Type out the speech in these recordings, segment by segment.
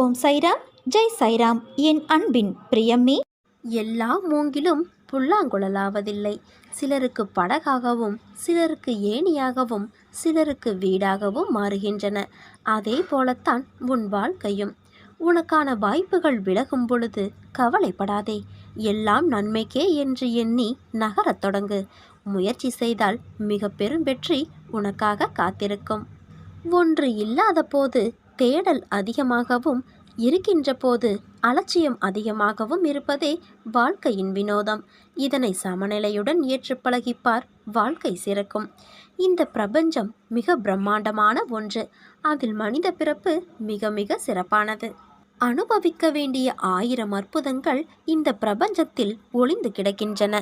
ஓம் சைராம் ஜெய் சைராம். என் அன்பின் பிரியமே. எல்லா மூங்கிலும் புல்லாங்குழலாவதில்லை. சிலருக்கு படகாகவும் சிலருக்கு ஏணியாகவும் சிலருக்கு வீடாகவும் மாறுகின்றன. அதே போலத்தான் உன் வாழ்க்கையும். உனக்கான வாய்ப்புகள் விலகும் பொழுது கவலைப்படாதே. எல்லாம் நன்மைக்கே என்று எண்ணி நகரத் தொடங்கு. முயற்சி செய்தால் மிக பெரும் வெற்றி உனக்காக காத்திருக்கும். ஒன்று இல்லாத போது தேடல் அதிகமாகவும் இருக்கின்ற போது அலட்சியம் அதிகமாகவும் இருப்பதே வாழ்க்கையின் வினோதம். இதனை சமநிலையுடன் ஏற்று பழகிப்பார் வாழ்க்கை சிறக்கும். இந்த பிரபஞ்சம் மிக பிரம்மாண்டமான ஒன்று. அதில் மனித பிறப்பு மிக மிக சிறப்பானது. அனுபவிக்க வேண்டிய ஆயிரம் அற்புதங்கள் இந்த பிரபஞ்சத்தில் ஒளிந்து கிடக்கின்றன.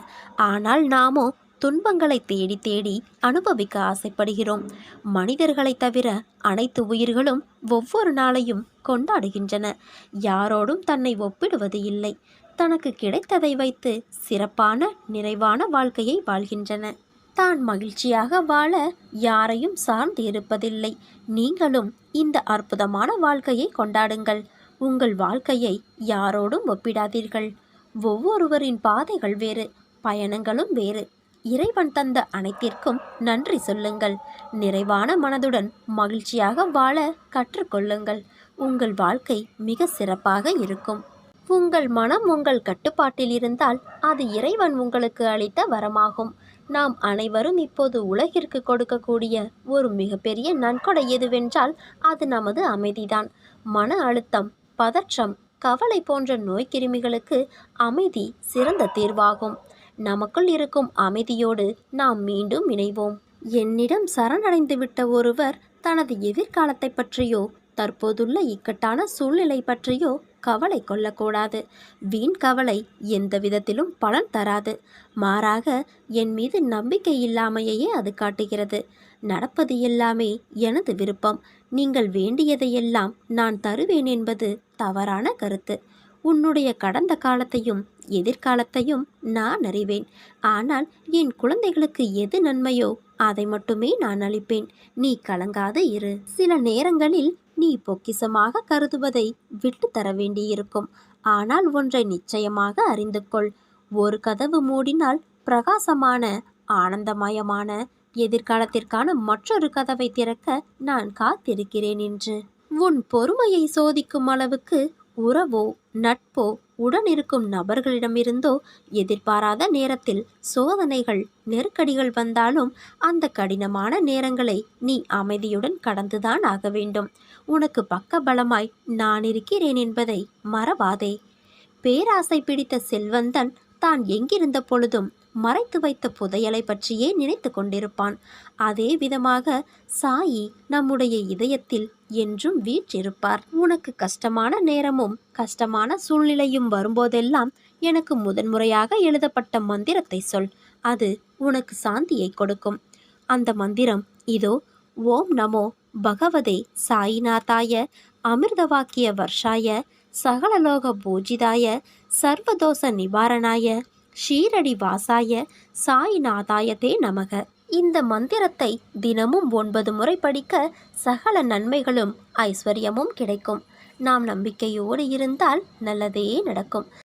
ஆனால் நாமோ துன்பங்களை தேடி தேடி அனுபவிக்க ஆசைப்படுகிறோம். மனிதர்களை தவிர அனைத்து உயிர்களும் ஒவ்வொரு நாளையும் கொண்டாடுகின்றன. யாரோடும் தன்னை ஒப்பிடுவது இல்லை. தனக்கு கிடைத்ததை வைத்து சிறப்பான நிறைவான வாழ்க்கையை வாழ்கின்றன. தான் மகிழ்ச்சியாக வாழ யாரையும் சார்ந்து இருப்பதில்லை. நீங்களும் இந்த அற்புதமான வாழ்க்கையை கொண்டாடுங்கள். உங்கள் வாழ்க்கையை யாரோடும் ஒப்பிடாதீர்கள். ஒவ்வொருவரின் பாதைகள் வேறு பயணங்களும் வேறு. இறைவன் தந்த அனைத்திற்கும் நன்றி சொல்லுங்கள். நிறைவான மனதுடன் மகிழ்ச்சியாக வாழ கற்றுக்கொள்ளுங்கள். உங்கள் வாழ்க்கை மிக சிறப்பாக இருக்கும். உங்கள் மனம் உங்கள் கட்டுப்பாட்டில் இருந்தால் அது இறைவன் உங்களுக்கு அளித்த வரமாகும். நாம் அனைவரும் இப்போது உலகிற்கு கொடுக்கக்கூடிய ஒரு மிகப்பெரிய நன்கொடை எதுவென்றால் அது நமது அமைதிதான். மன அழுத்தம் பதற்றம் கவலை போன்ற நோய்க்கிருமிகளுக்கு அமைதி சிறந்த தீர்வாகும். நமக்குள் இருக்கும் அமைதியோடு நாம் மீண்டும் இணைவோம். என்னிடம் சரணடைந்து விட்ட ஒருவர் தனது எதிர்காலத்தை பற்றியோ தற்போதுள்ள இக்கட்டான சூழ்நிலை பற்றியோ கவலை கொள்ளக்கூடாது. வீண் கவலை எந்த விதத்திலும் பலன் தராது. மாறாக என் மீது நம்பிக்கை இல்லாமையே அது காட்டுகிறது. நடப்பது எல்லாமே எனது விருப்பம். நீங்கள் வேண்டியதையெல்லாம் நான் தருவேன் என்பது தவறான கருத்து. உன்னுடைய கடந்த காலத்தையும் எதிர்காலத்தையும் நான் அறிவேன். ஆனால் என் குழந்தைகளுக்கு எது நன்மையோ அதை மட்டுமே நான் அளிப்பேன். நீ கலங்காத இரு. சில நேரங்களில் நீ பொக்கிசமாக கருதுவதை விட்டு தர வேண்டியிருக்கும். ஆனால் ஒன்றை நிச்சயமாக அறிந்து கொள் ஒரு கதவு மூடினால் பிரகாசமான ஆனந்தமயமான எதிர்காலத்திற்கான மற்றொரு கதவை திறக்க நான் காத்திருக்கிறேன் என்று உன் பொறுமையை சோதிக்கும் அளவுக்கு உறவோ நட்போ உடனிருக்கும் நபர்களிடமிருந்தோ எதிர்பாராத நேரத்தில் சோதனைகள் நெருக்கடிகள் வந்தாலும் அந்த கடினமான நேரங்களை நீ அமைதியுடன் கடந்துதான் ஆக வேண்டும். உனக்கு பக்க பலமாய் நான் இருக்கிறேன் என்பதை மறவாதே. பேராசை பிடித்த செல்வந்தன் தான் எங்கிருந்த பொழுதும் மறைத்து வைத்த புதையலை பற்றியே நினைத்து கொண்டிருப்பான். அதே விதமாக சாயி நம்முடைய இதயத்தில் என்றும் வீற்றிருப்பார். உனக்கு கஷ்டமான நேரமும் கஷ்டமான சூழ்நிலையும் வரும்போதெல்லாம் எனக்கு முதன்முறையாக எழுதப்பட்ட மந்திரத்தை சொல். அது உனக்கு சாந்தியை கொடுக்கும். அந்த மந்திரம் இதோ ஓம் நமோ பகவதே சாயிநாதாய அமிர்தவாக்கிய வர்ஷாய சகலலோக பூஜிதாய சர்வதோஷ நிவாரணாய ஷீரடி வாசாய சாய்நாதாயதே நமக. இந்த மந்திரத்தை தினமும் ஒன்பது முறை படிக்க சகல நன்மைகளும் ஐஸ்வர்யமும் கிடைக்கும். நாம் நம்பிக்கையோடு இருந்தால் நல்லதே நடக்கும்.